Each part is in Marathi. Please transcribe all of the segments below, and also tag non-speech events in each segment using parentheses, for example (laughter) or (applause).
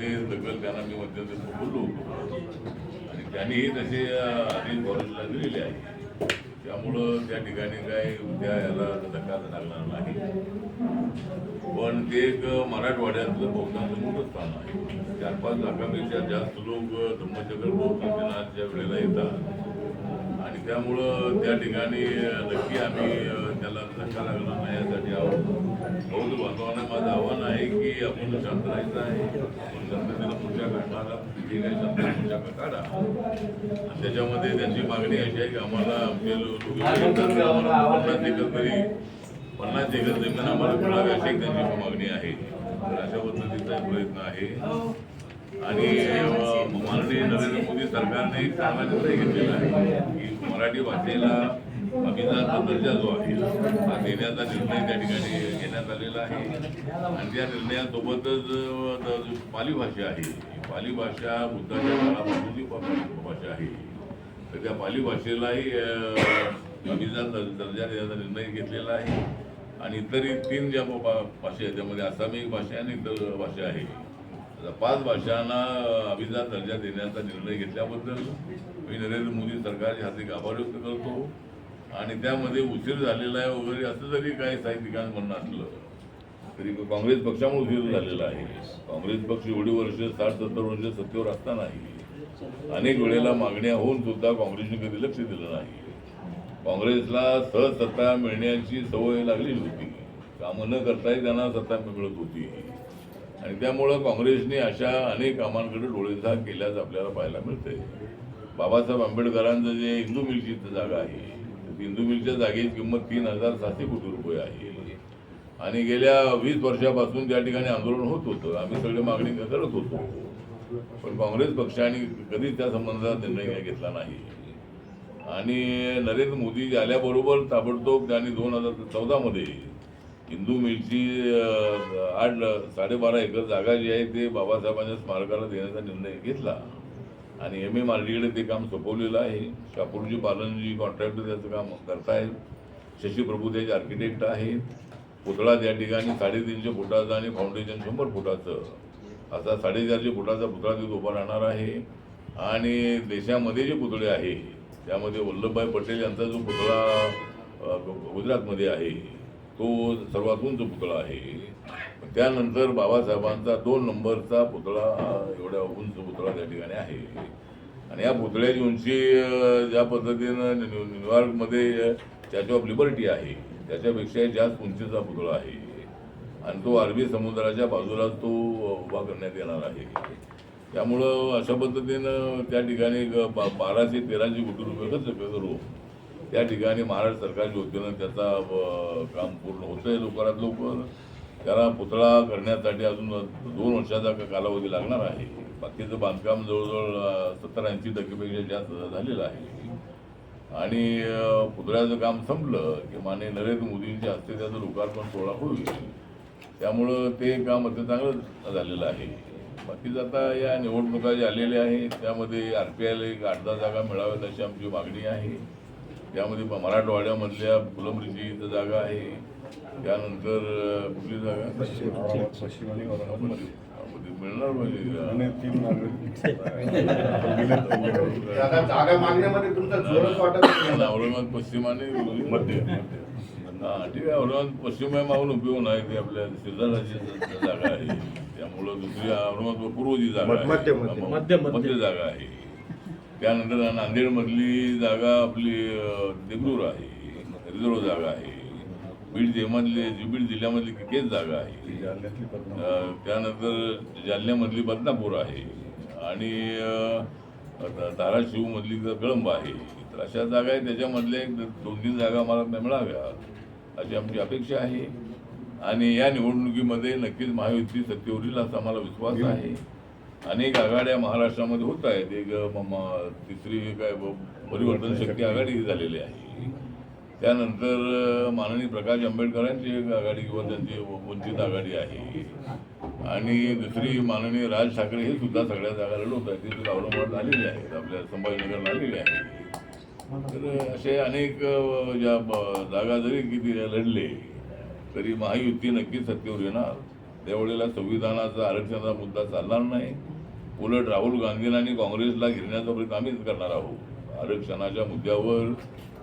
ते दखल त्यांना मी मध्यंतरी बोललो होतो. आणि त्यांनीही तसे आधी फॉरेस्टला दिलेले आहे. त्यामुळं त्या ठिकाणी काय उद्या याला धक्का लागणार नाही. पण ते एक मराठवाड्यातलं बहुतांश मोठं स्थान आहे. चार पाच लाखापेक्षा जास्त लोक धम्मचक्र बहुतांशनाच्या वेळेला येतात. आणि त्यामुळं त्या ठिकाणी नक्की आम्ही त्याला धक्का लागणार नाही यासाठी आहोत. बौद्ध बांधवांना माझं आव्हान आहे की आपण शांत राहायचं आहे. आपण शांततेला पुढच्या काढणारा जे काही शांत पुढच्या काढा. आणि त्याच्यामध्ये त्यांची मागणी अशी आहे की आम्हाला आमचे पन्नास एकर तरी पन्नास एकर जमीन आम्हाला मिळावी अशी त्यांची मागणी आहे. तर अशा पद्धतीचा प्रयत्न आहे. आणि अं, माननीय नरेंद्र मोदी सरकारने एक चांगला निर्णय घेतलेला आहे की मराठी भाषेला अभिजात दर्जा जो आहे हा देण्याचा निर्णय त्या ठिकाणी घेण्यात आलेला आहे. आणि त्या निर्णयासोबतच जो पाली भाषा आहे ही पाली भाषा बुद्धाच्या काळापासून जी भाषा आहे. तर त्या पाली भाषेलाही अभिजात दर्जा देण्याचा निर्णय घेतलेला आहे. आणि इतरही तीन ज्या भाषा आहेत त्यामध्ये आसामी भाषा आणि इतर भाषा आहे. पाच भाषांना अभिजात दर्जा देण्याचा निर्णय घेतल्याबद्दल मी नरेंद्र मोदी सरकारचे हार्दिक आभार व्यक्त करतो. आणि त्यामध्ये उशीर झालेला आहे वगैरे असं जरी काही साहित्यिकांचं म्हणणं असलं. तरी काँग्रेस पक्षामुळे उशीर झालेला आहे. काँग्रेस पक्ष एवढी वर्ष साठ सत्तर वर्ष सत्तेवर असतानाही अनेक वेळेला मागण्या होऊन सुद्धा काँग्रेसने कधी लक्ष दिलं नाही. काँग्रेसला सहज सत्ता मिळण्याची सवय लागली होती कामं न करताही त्यांना सत्ता मिळत होती. आणि त्यामुळं काँग्रेसने अशा अनेक कामांकडे डोळेझाक केल्याचं आपल्याला पाहायला मिळते बाबासाहेब आंबेडकरांचं जे हिंदू मिलची जागा आहे सिंधू हिंदू मिलच्या जागेची किंमत तीन हजार सातशे कोटी रुपये आहे. आणि गेल्या वीस वर्षापासून त्या ठिकाणी आंदोलन होत होतं. आम्ही सगळे मागणी करत होतो. पण काँग्रेस पक्षाने कधीच त्या संबंधात निर्णय घेतला नाही. आणि नरेंद्र मोदी आल्याबरोबर ताबडतोब त्यांनी दोन हजार चौदामध्ये हिंदू मिलची आठ साडेबारा एकर जागा जी आहे ते बाबासाहेबांच्या स्मारकाला देण्याचा निर्णय घेतला. आणि एम एम आर डीकडे ते काम सोपवलेलं आहे. शापूरजी पालनजी कॉन्ट्रॅक्टर त्याचं काम करतायत. शशी प्रभू त्याचे आर्किटेक्ट आहेत. पुतळा त्या ठिकाणी साडेतीनशे फुटाचं आणि फाउंडेशन शंभर फुटाचं. असा साडेचारशे फुटाचा पुतळा तिथे उभा राहणार आहे. आणि देशामध्ये जे पुतळे आहे त्यामध्ये वल्लभभाई पटेल यांचा जो पुतळा गुजरातमध्ये आहे तो सर्वात उंच पुतळा आहे. त्यानंतर बाबासाहेबांचा दोन नंबरचा पुतळा एवढ्या उंच पुतळा त्या ठिकाणी आहे. आणि या पुतळ्याची उंची ज्या पद्धतीनं न्यू- न्यूयॉर्कमध्ये स्टॅच्यू ऑफ लिबर्टी आहे त्याच्यापेक्षा जास्त उंचीचा पुतळा आहे. आणि तो अरबी समुद्राच्या बाजूला तो उभा करण्यात येणार आहे. त्यामुळं अशा पद्धतीनं त्या ठिकाणी ग- बा- बाराशे तेराशे कोटी रुपये खर्च करू. त्या ठिकाणी महाराष्ट्र सरकारच्या वतीनं त्याचा काम पूर्ण होतंय लवकरात लवकर. त्याला पुतळा करण्यासाठी अजून दोन वर्षाचा का- कालावधी लागणार आहे. बाकीचं बांधकाम जवळजवळ सत्तर ऐंशी टक्केपेक्षा जास्त झालेलं आहे. आणि पुतळ्याचं काम संपलं की माने नरेंद्र मोदींच्या हस्ते त्याचं लोकार्पण सोहळा होईल त्यामुळं ते काम अत्यंत चांगलं झालेलं आहे. बाकीच आता या निवडणुका ज्या आलेल्या आहेत त्यामध्ये आर पी आयला एक आठ दहा जागा मिळाव्यात अशी आमची मागणी आहे. त्यामध्ये मराठवाड्यामधल्या फुलंब्रीची इथं जागा आहे. त्यानंतर कुठली जागा? पश्चिम आणि औरंगाबादमध्ये. मिळणार नाही. औरंगाबाद पश्चिम आणि मध्य. हा ठीक आहे. औरंगाबाद पश्चिम आहे मागून उपयोग नाही ती आपल्या शेजाराची जागा आहे. त्यामुळं दुसरी औरंगाबाद पूर्व जी जागा आहे. मध्य जागा आहे. त्यानंतर नांदेडमधली जागा आपली देगलूर आहे रिझर्व जागा आहे बीड जिल्ह्यामधली बीड जिल्ह्यामधली केच जागा आहे. त्यानंतर जालन्यामधली बदनापूर आहे आणि धाराशिवमधली कळंब आहे. तर अशा जागा आहेत त्याच्यामधल्या एक दोन तीन जागा मला मिळाव्या अशी आमची अपेक्षा आहे. आणि या निवडणुकीमध्ये नक्कीच महायुती सत्तेवर येईल असा आम्हाला विश्वास आहे. अनेक आघाड्या महाराष्ट्रामध्ये होत आहेत. एक तिसरी काय ब- परिवर्तन शक्ती आघाडी ही झालेली आहे. त्यानंतर माननीय प्रकाश आंबेडकरांची एक आघाडी किंवा त्यांची व- वंचित आघाडी आहे. आणि दुसरी माननीय राज ठाकरे हे सुद्धा सगळ्या जागा लढवत आहेत. ते सुद्धा औरंगाबाद आलेले आहेत. आपल्या संभाजीनगरला आलेले आहेत तर असे अनेक ज्या जागा जरी किती लढले तरी महायुती नक्कीच सत्तेवर येणार. त्यावेळेला संविधानाचा आरक्षणाचा मुद्दा चालणार नाही. उलट राहुल गांधींना आणि काँग्रेसला घेण्याचा प्रयत्न आम्हीच करणार आहोत. आरक्षणाच्या मुद्द्यावर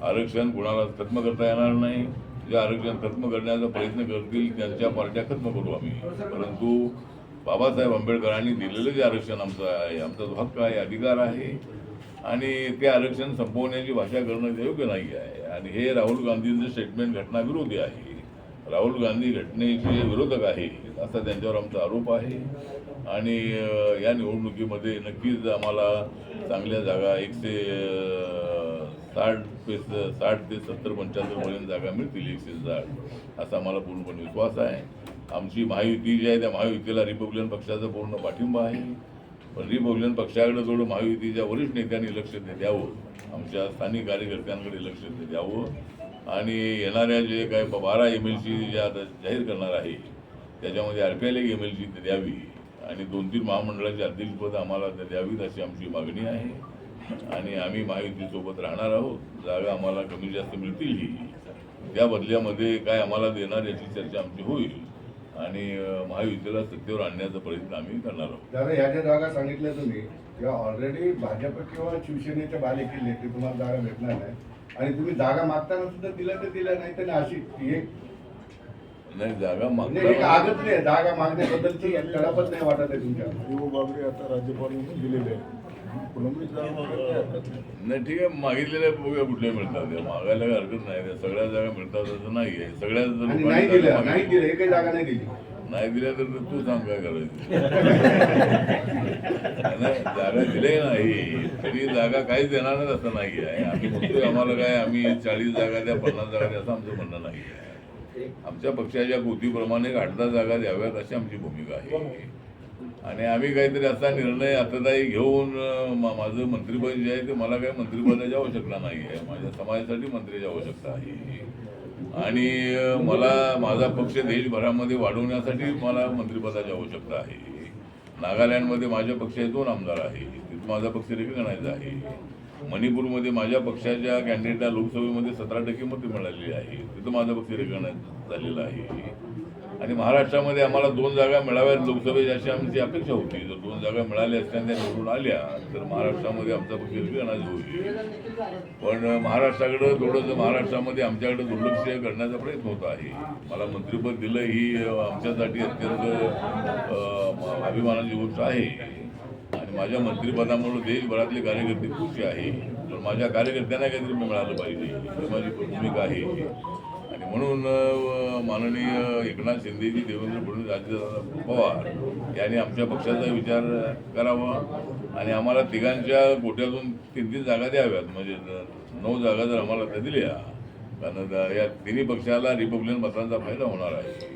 आरक्षण कुणाला खत्म करता येणार नाही. जे आरक्षण खत्म करण्याचा प्रयत्न करतील त्यांच्या पार्ट्या खत्म करू आम्ही. परंतु बाबासाहेब आंबेडकरांनी दिलेलं जे आरक्षण आमचं आहे आमचा जो हक्क आहे अधिकार आहे आणि ते आरक्षण संपवण्याची भाषा करणं योग्य नाही आहे. आणि हे राहुल गांधींचं स्टेटमेंट घटनाविरोधी आहे. राहुल गांधी घटनेचे विरोधक आहे असा त्यांच्यावर आमचा आरोप आहे. आणि या निवडणुकीमध्ये नक्कीच आम्हाला चांगल्या जागा एकशे ते साठ ते साठ ते सत्तर पंच्याहत्तरपर्यंत जागा मिळतील एकशे साठ असा आम्हाला पूर्णपणे विश्वास आहे. आमची महायुती जी आहे त्या महायुतीला रिपब्लिकन पक्षाचा पूर्ण पाठिंबा आहे. पण रिपब्लिकन पक्षाकडे थोडं महायुतीच्या वरिष्ठ नेत्यांनी लक्ष दे- द्यावं. आमच्या स्थानिक कार्यकर्त्यांकडे लक्ष दे- द्यावं. आणि येणाऱ्या जे काय बारा एम एल सी ज्या आता जाहीर करणार आहे त्याच्यामध्ये आर पी एल एक एम एल सी द्यावी आणि दोन तीन महामंडळाची अध्यक्षपद आम्हाला द्यावीत अशी आमची मागणी आहे. आणि आम्ही महायुतीसोबत राहणार आहोत. जागा आम्हाला कमी जास्त मिळतीलही. त्या बदल्यामध्ये काय आम्हाला देणार याची चर्चा आमची होईल. आणि महायुतीला सत्तेवर आणण्याचा प्रयत्न आम्ही करणार आहोत. दादा ह्या ज्या जागा सांगितल्या तुम्ही किंवा ऑलरेडी भाजप किंवा शिवसेनेच्या बालेकिल्ले ते तुम्हाला जागा भेटणार नाही. आणि तुम्ही जागा मागताना सुद्धा दिल्या तर दिल्या नाही तर अशी हे नाही जागा म्हणजे एक मागता नाही दागा मागण्याबद्दलची तडपच नाही वाटत आहे तुमच्या. आता राज्यपालांनी दिलेले आहे. जागा हरकत नाही. नाही ठीक आहे मागितलेल्या बघूया कुठल्या मिळतात. त्या मागायला काही हरकत नाही. त्या सगळ्या जागा मिळतात असं नाही आहे सगळ्या आणि नाही जागा दिल्या नाही एकही जागा नाही दिली. नाही दिल्या तर तू सांग काय करायचं. (laughs) नाही, जागा दिले नाही. तरी जागा काहीच देणार नाही असं नाही आहे. आम्ही म्हणतोय आम्हाला काय आम्ही चाळीस जागा द्या पन्नास जागा द्या असं आमचं म्हणणं नाही आहे. आमच्या पक्षाच्या कृतीप्रमाणे आठ दहा जागा द्याव्यात अशी आमची भूमिका आहे. आणि आम्ही काहीतरी असा निर्णय आतादायी घेऊन अं, मा- माझं मंत्रिपद जे आहे ते मला काही मंत्रिपदाची आवश्यकता नाही आहे. माझ्या समाजासाठी मंत्र्याची आवश्यकता आहे. आणि मला माझा पक्ष देशभरामध्ये वाढवण्यासाठी मला मंत्रिपदाची आवश्यकता आहे. नागालँडमध्ये माझ्या पक्षाचे दोन आमदार आहे. तिथं माझा पक्ष रिकग्नाइज आहे. मणिपूरमध्ये माझ्या पक्षाच्या कॅन्डिडेटला लोकसभेमध्ये सतरा टक्के मते मिळालेली आहे तिथं माझा पक्ष रिकग्नाइज झालेला आहे. आणि महाराष्ट्रामध्ये आम्हाला दोन जागा मिळाव्यात लोकसभेत अशी आमची अपेक्षा होती. जर दोन जागा मिळाल्या असल्या त्या निवडून आल्या तर महाराष्ट्रामध्ये आमचा पक्ष रिकग्नाइज होईल पण महाराष्ट्राकडं थोडंसं महाराष्ट्रामध्ये आमच्याकडे दुर्लक्ष करण्याचा प्रयत्न होत आहे. मला मंत्रिपद दिलं ही आमच्यासाठी अत्यंत अभिमानाची गोष्ट आहे. आणि माझ्या मंत्रिपदामुळे देशभरातले कार्यकर्ते खुश आहे. तर माझ्या कार्यकर्त्यांना काहीतरी मिळालं पाहिजे. ही माझी भूमिका आहे. म्हणून माननीय एकनाथ शिंदेजी देवेंद्र फडणवीस अजितदादा पवार यांनी आमच्या पक्षाचा विचार करावा आणि आम्हाला तिघांच्या गोट्यातून तीन तीन जागा द्याव्यात. म्हणजे नऊ जागा जर आम्हाला त्या दिल्या कारण या तिन्ही पक्षाला रिपब्लिकन मतांचा फायदा होणार आहे.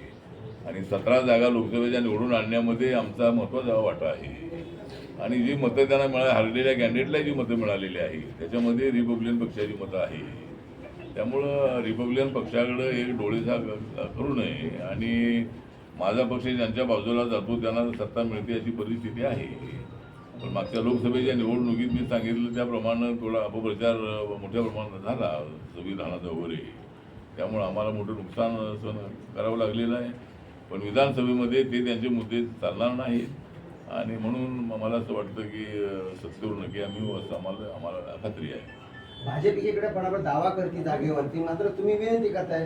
आणि सतरा जागा लोकसभेच्या निवडून आणण्यामध्ये आमचा महत्त्वाचा वाटा आहे. आणि जी मतं त्यांना मिळा हरलेल्या कॅन्डिडेटला जी मतं मिळालेली आहे त्याच्यामध्ये रिपब्लिकन पक्षाची मतं आहे त्यामुळं रिपब्लिकन पक्षाकडं एक डोळेसा क- करू नये आणि माझा पक्ष ज्यांच्या बाजूला जातो त्यांना सत्ता मिळते अशी परिस्थिती आहे. पण मागच्या लोकसभेच्या निवडणुकीत मी सांगितलं त्याप्रमाणे थोडा अपप्रचार मोठ्या प्रमाणात झाला संविधानाचा वगैरे. त्यामुळं आम्हाला मोठं नुकसान सहन करावं लागलेलं आहे. पण विधानसभेमध्ये ते त्यांचे मुद्दे चालणार नाहीत. आणि म्हणून मला असं वाटतं की सत्तेवर नक्की आम्ही असं आम्हाला आम्हाला खात्री आहे. भाजप एकीकडे बरोबर दावा करते जागेवरती मात्र तुम्ही विनंती करताय.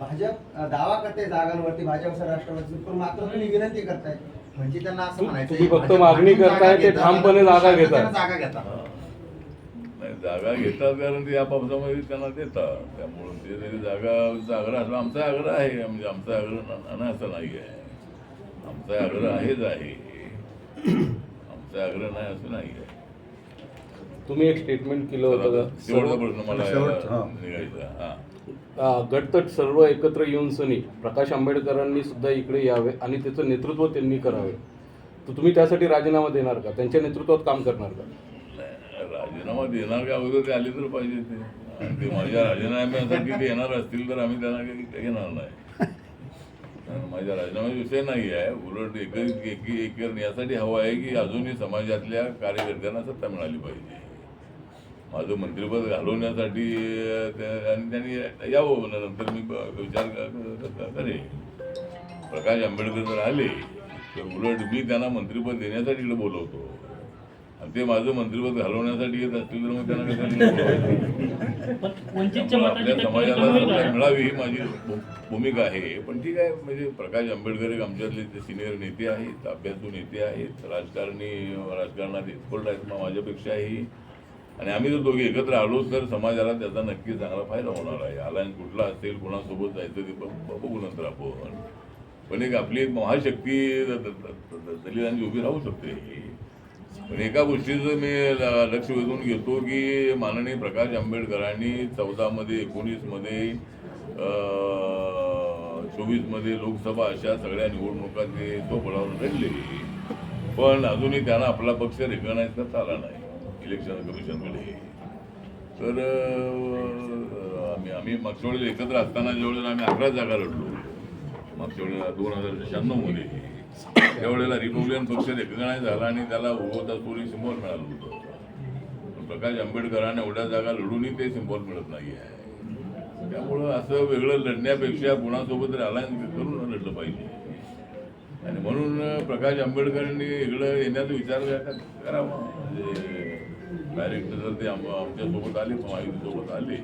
भाजप दावा करते जागांवरती भाजप राष्ट्रवादी पण मात्र तुम्ही विनंती करताय. म्हणजे त्यांना असं म्हणायचं तुम्ही फक्त मागणी करताय, ते ठामपणे जागा घेताय. जागा घेता. नाही जागा घेतात कारण ते या पावसामध्ये त्यांना देतात त्यामुळं ते जरी जागा आग्रह असला आमचा आग्रह आहे म्हणजे आमचा आग्रह न- नाही असं नाही आहे आमचा आग्रह आहेच आहे. आमचा आग्रह नाही असं नाही आहे तुम्ही एक स्टेटमेंट केलं होतं का? शेवटचा प्रश्न मला शेवट, हां. निघायचा हा. अ, गटतट सर्व एकत्र येऊन सनी प्रकाश आंबेडकरांनी सुद्धा इकडे यावे आणि त्याचं नेतृत्व त्यांनी करावे. तर तुम्ही त्यासाठी राजीनामा देणार का? त्यांच्या नेतृत्वात काम करणार का? नाही, राजीनामा देणार का? अगोदर ते आले तर पाहिजे ते. आणि ते माझ्या राजीनाम्यासाठी ते येणार असतील तर आम्ही त्यांना काही घेणार नाही. कारण माझ्या राजीनामा विषय नाही आहे. उलट एक यासाठी हवं आहे की अजूनही समाजातल्या कार्यकर्त्यांना सत्ता मिळाली पाहिजे. माझं मंत्रिपद घालवण्यासाठी आणि त्यांनी यावं नंतर मी विचार क- क- क- करेन. प्रकाश आंबेडकर जर आले तर उलट मी त्यांना मंत्रिपद देण्यासाठी इकडे बोलवतो. आणि ते माझं मंत्रिपद घालवण्यासाठी येत असतील तर मग त्यांना आपल्या समाजाला सत्ता? मिळावी ही माझी भूमिका आहे. पण ठीक आहे म्हणजे प्रकाश आंबेडकर एक आमच्यातले ते सिनियर नेते आहेत अभ्यासू नेते आहेत राजकारणी राजकारणात एक्सपर्ट आहेत माझ्यापेक्षाही. आणि आम्ही जर दोघे एकत्र आलो तर समाजाला त्याचा नक्की चांगला फायदा होणार आहे. अलायन्स कुठला असेल कोणासोबत जायचं ते बघू नंतर आपण. पण एक आपली एक महाशक्ती दलितांची उभी राहू शकते. पण एका गोष्टीचं मी लक्ष वेधून घेतो की माननीय प्रकाश आंबेडकरांनी चौदामध्ये एकोणीसमध्ये चोवीसमध्ये लोकसभा अशा सगळ्या निवडणुका ते तो बळावर लढले. पण अजूनही त्यांना आपला पक्ष रेकग्नाईज करता आला नाही. इलेक्शन कमिशनकडे तर आम्ही आम्ही मागच्या वेळेला एकत्र असताना ज्यावेळेला आम्ही अकरा जागा लढलो मागच्या वेळेला दोन हजार शहाण्णवमध्ये त्यावेळेला रिपब्लिकन पक्ष रेकग्नाईज झाला आणि त्याला उगवता सोरी सिम्बॉल मिळालं होतं. प्रकाश आंबेडकरांना एवढ्या जागा लढूनही ते सिम्बॉल मिळत नाही आहे. त्यामुळं असं वेगळं लढण्यापेक्षा कुणासोबत तरी अलायन्स करून लढलं पाहिजे. आणि म्हणून प्रकाश आंबेडकरांनी इकडं येण्याचा विचार करा- करावा. म्हणजे डायरेक्ट जर ते आम- आमच्यासोबत आले महायुतीसोबत आले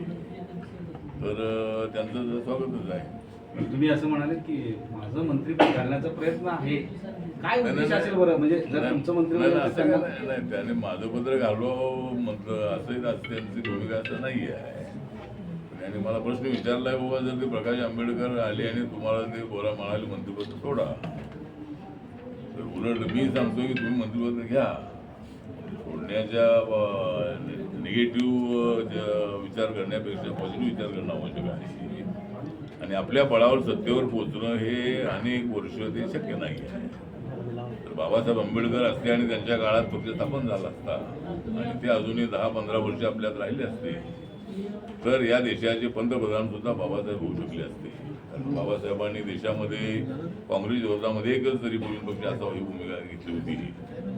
तर त्यांचं स्वागतच आहे. तुम्ही असं म्हणाले की माझं मंत्रीपद घालण्याचा प्रयत्न आहे. काय उद्देश असेल बरं? म्हणजे जर तुमचं मंत्री नाही, त्यांना माझं पत्र घालवावं म्हणतं असंही असं त्यांची भूमिका असं नाही आहे. आणि मला प्रश्न विचारलाय बाबा जर ते प्रकाश आंबेडकर आले आणि तुम्हाला ते बोरा म्हणाले मंत्रिपद सोडा. तर उलट मी सांगतो की तुम्ही मंत्रिपद घ्या. करण्याच्या निगेटिव्ह विचार करण्यापेक्षा पॉझिटिव्ह विचार करणं आवश्यक आहे. आणि आपल्या बळावर सत्तेवर पोचणं हे अनेक वर्ष ते शक्य नाही आहे. तर बाबासाहेब आंबेडकर असते आणि त्यांच्या काळात पक्ष स्थापन झाला असता आणि ते अजूनही दहा पंधरा वर्ष आपल्यात राहिले असते तर या देशाचे पंतप्रधान सुद्धा बाबासाहेब होऊ शकले असते. कारण बाबासाहेबांनी देशामध्ये काँग्रेस विरोधामध्ये एकच तरी बोलून पक्ष असा ही भूमिका घेतली होती.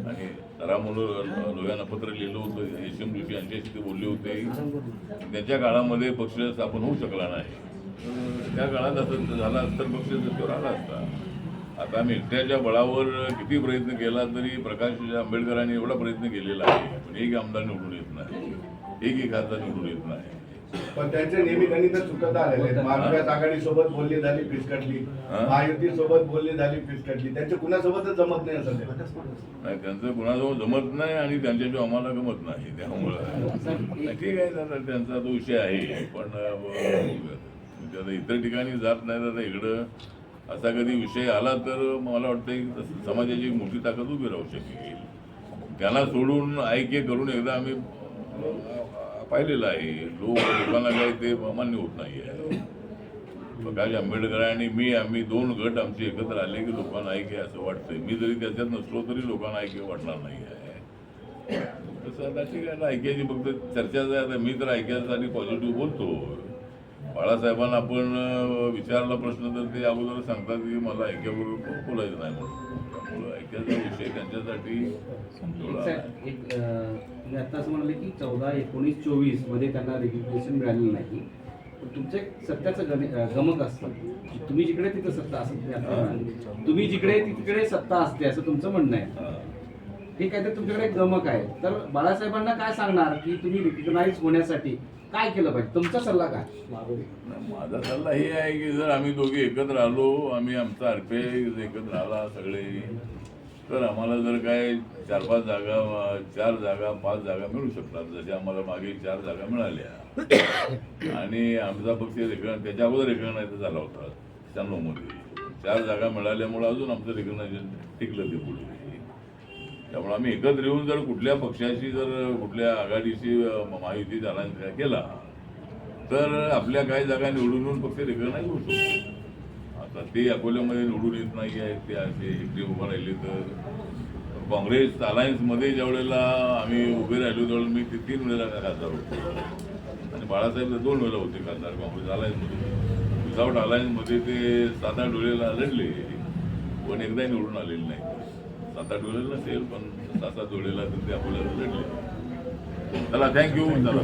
आणि राममनोहर लोह्यानं पत्र लिहिलं होतं एस एम जोशी यांच्याशी ते बोलले होते. त्यांच्या काळामध्ये पक्ष स्थापन होऊ शकला नाही. त्या काळात असं झाला असतं तर पक्ष सत्तेवर आला असता. आता आम्ही एकट्याच्या बळावर किती प्रयत्न केला तरी प्रकाश आंबेडकरांनी एवढा प्रयत्न केलेला आहे. पण एक आमदार निवडून येत नाही. एक एक खासदार निवडून येत नाही. पण त्यांचे नेहमी गणित चुकत आलेले आहेत. महाविकास आघाडी सोबत बोलली झाली फिसकटली? महायुती सोबत बोलली झाली फिसकटली. त्यांच्या कुणासोबतच जमत नाही असं नाही त्यांचं कुणाजवळ जमत नाही आणि त्यांच्याशिवाय आम्हाला गमत नाही त्यामुळं. ठीक आहे त्यांचा तो विषय आहे. पण इतर ठिकाणी जात नाही दादा इकडं. असा कधी विषय आला तर मला वाटतं की समाजाची मोठी ताकद उभी राहू शकेल. त्यांना सोडून ऐक्य करून एकदा आम्ही पाहिलेलं आहे. लोक लोकांना काही ते मान्य होत नाही आहे. प्रकाश आंबेडकर आणि मी आम्ही दोन गट आमचे एकत्र आले की लोकांना ऐके असं वाटतंय. मी जरी त्याच्यात नसलो तरी लोकांना ऐके वाटणार नाही आहे. तसं आता ठीक आहे ना फक्त चर्चा आहे. आता मी तर ऐकायसाठी पॉझिटिव्ह बोलतो. बाळासाहेबांना आपण विचारला प्रश्न तर ते अगोदर सांगतात की मला ऐक्याबरोबर बोलायचं नाही म्हणून. ऐक्याचा विषय त्यांच्यासाठी तुम्ही आता असं म्हणाले की चौदा एकोणीस चोवीसमध्ये त्यांना रेग्युलेशन मिळालेलं नाही. पण तुमचं एक सत्याचं गमक असतं. तुम्ही जिकडे तिथं सत्ता असं तुम्ही जिकडे तिकडे सत्ता असते असं तुमचं म्हणणं आहे. हां. ठीक आहे तर तुमच्याकडे गमक आहे. तर बाळासाहेबांना काय सांगणार की तुम्ही रिकग्नाईज होण्यासाठी काय केलं पाहिजे? तुमचा सल्ला काय? माझा सल्ला हे आहे की जर आम्ही दोघे एकत्र आलो आम्ही आमचा आरपे एकत्र आला सगळे तर आम्हाला जर काय चार पाच जागा चार जागा पाच जागा मिळू शकतात. जसे आम्हाला मागे चार जागा मिळाल्या. (coughs) आणि आमचा पक्ष रेकॉर्ड त्याच्या अगोदर रेकॉर्डायचा झाला होता शहाण्णवमध्ये चार जागा मिळाल्यामुळं अजून आमचं रेकॉर्डायझेशन टिकलं ते पुढे. त्यामुळे आम्ही एकत्र येऊन जर कुठल्या पक्षाशी जर कुठल्या आघाडीशी अलायन्स केला तर आपल्या काही जागा निवडून पक्ष होऊ शकतो. आता ते अकोल्यामध्ये निवडून येत नाही आहेत ते असे एकटे उभं राहिले तर. काँग्रेस अलायन्समध्ये ज्या वेळेला आम्ही उभे राहिलो त्यावेळेला मी ते तीन वेळेला खासदार होतो. आणि बाळासाहेब दोन वेळेला होते खासदार काँग्रेस अलायन्समध्ये. विदाऊट अलायन्समध्ये ते सात आठ वेळेला लढले. पण एकदा निवडून आलेले नाही. सात आठ वेळेला नसेल पण सात सात वेळेला तर ते अकोल्याला लढले. चला थँक्यू चला.